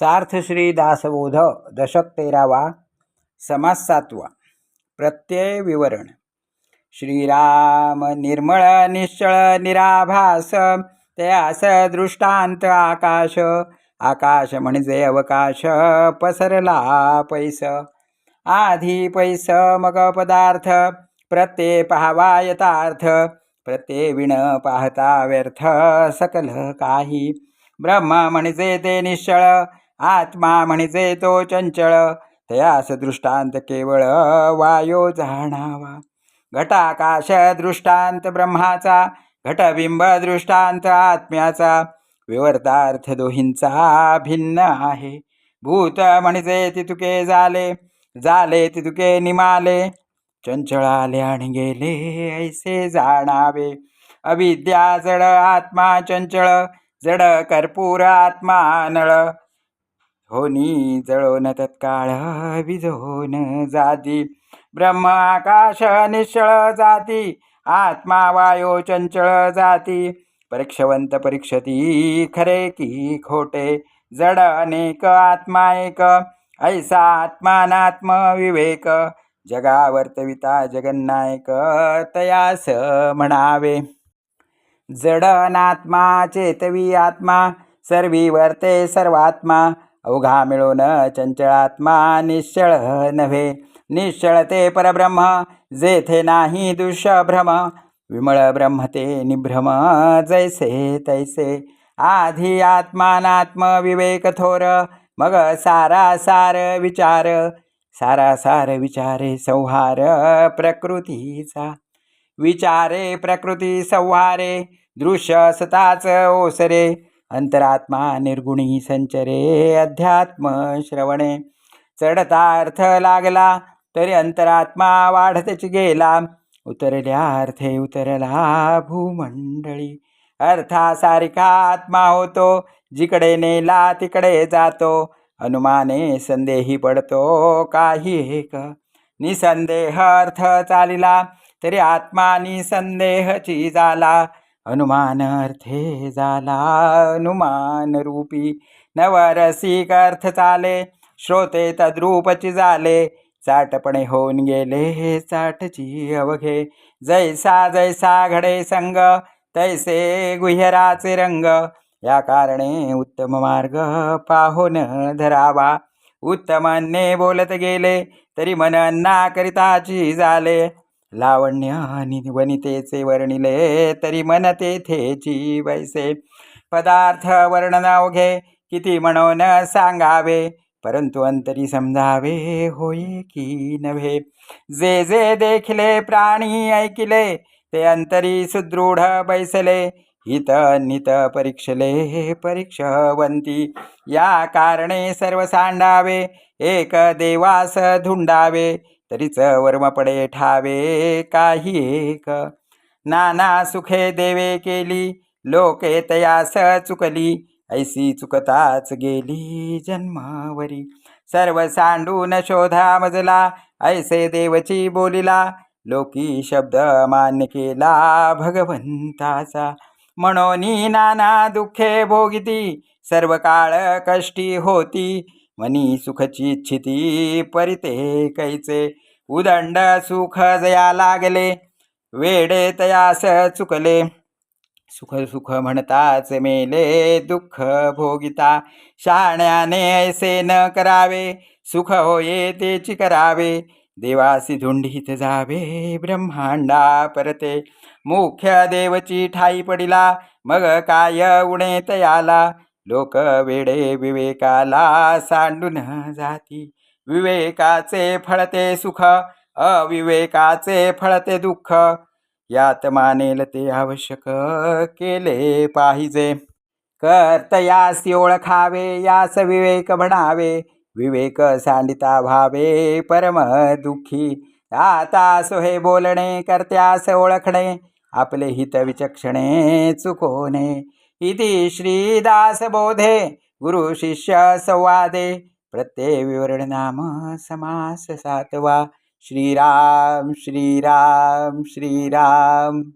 सार्थ श्री दासबोध दशक तेरावा समास सातवा प्रत्यय विवरण. श्रीराम निर्मळ निश्चळ निराभास त्यास दृष्टांत आकाश. आकाश म्हणजे अवकाश पसरला पैस. आधी पैस मग पदार्थ. प्रत्यय पाहावा यथार्थ. प्रत्यय विण पाहता व्यर्थ सकल काही. ब्रह्म म्हणजे ते निश्चळ आत्मा म्हणजे तो चंचळ तयास दृष्टांत केवळ वायो जाणावा. घटाकाश दृष्टांत ब्रह्माचा घटबिंब दृष्टांत आत्म्याचा विवर्तार्थ दोहींचा भिन्न आहे. भूत म्हणजे तितुके झाले झाले तितुके निमाले चंचळ आले आणि गेले ऐसे जाणावे. अविद्या जड आत्मा चंचळ जड कर्पूर आत्मा नळ होनी जळोन तत्काळ विझोन जाती. ब्रह्म आकाश निश्चळ जाती. आत्मा वायो चंचळ जाती. परीक्षवंत परीक्षती खरे की खोटे. जड अनेक आत्मा एक. ऐसा आत्मानात्म विवेक. जगावर्तविता जगन्नायक तयास म्हणावे. जड अनात्मा चेतवी आत्मा. सर्वी वर्ते सर्वात्मा. अवघा मिळून चंचळात्मा निश्चळ नव्हे. निश्चळ ते परब्रह्म जेथे नाही दुष्भ्रम विमळ ब्रह्म ते निभ्रम जैसे तैसे. आधी आत्मानात्म विवेक थोर मग सारा सार विचार. सारा सार विचारे संहार प्रकृतीचा. विचारे प्रकृती संहारे दृश्य सताच ओसरे. अंतरात्मा निर्गुणी संचरे अध्यात्म श्रवणे. चढता अर्थ लागला तरी अंतरात्मा वाढतच गेला. उतरल्या अर्थे उतरला भूमंडळी. अर्थासारिखा आत्मा होतो जिकडे नेला तिकडे जातो. अनुमाने संदेही पडतो काही एक. निसंदेह अर्थ चालिला तरी आत्मा निसंदेहची झाला अनुमान अर्थे झाला अनुमान रूपी नवरसिक अर्थ चाले श्रोते तद्रूपची झाले चाटपणे होऊन गेले चाटची अवघे. जैसा जैसा घडे संग तैसे गुह्यराचे रंग. या कारणे उत्तम मार्ग पाहून धरावा. उत्तमाने बोलत गेले तरी मन करिताची झाले लावण्य आणि वनितेचे वर्णिले तरी मन तेथेची वैसे पदार्थ वर्णन अवघे किती म्हणून सांगावे परंतु अंतरी समजावे होय की नव्हे. जे जे देखिले प्राणी ऐकिले ते अंतरी सुदृढ बैसले हित नित परीक्षले परीक्षवंती. या कारणे सर्व सांडावे एक देवास धुंडावे तरीच वर्म पडे ठावे काही एक. नाना सुखे देवे केली लोके तयास चुकली ऐसी चुकताच गेली जन्मावरी. सर्व सांडून शोधा मजला ऐसे देवची बोलिला लोकी शब्द मान्य केला भगवंताचा. म्हणून नाना दुःखे भोगिती सर्व काळ कष्टी होती मनी सुखची इच्छिती परिते कैचे उदंड सुख जया लागले वेडे तयास चुकले. सुख सुख म्हणताच मेले दुःख भोगिता शाण्याने ऐसे न करावे सुख होये तेची करावे. देवासी धुंडीत जावे ब्रह्मांडा परते. मुख्य देवची ठाई पडिला मग काय उणे तयाला? लोक वेडे विवेकाला सांडून जाती. विवेकाचे फळते सुख अविवेकाचे फळते दुःख. यात मानेल ते आवश्यक केले पाहिजे. कर्तयासी ओळखावे यास विवेक म्हणावे. विवेक सांडिता भावे परम दुःखी. आता सोहे बोलणे कर्त्यास ओळखणे. आपले हित विचक्षणे चुकोने इति श्रीदासबोधे गुरुशिष्य संवादे। प्रत्यय नाम समास सातवा। श्रीराम श्रीराम श्रीराम।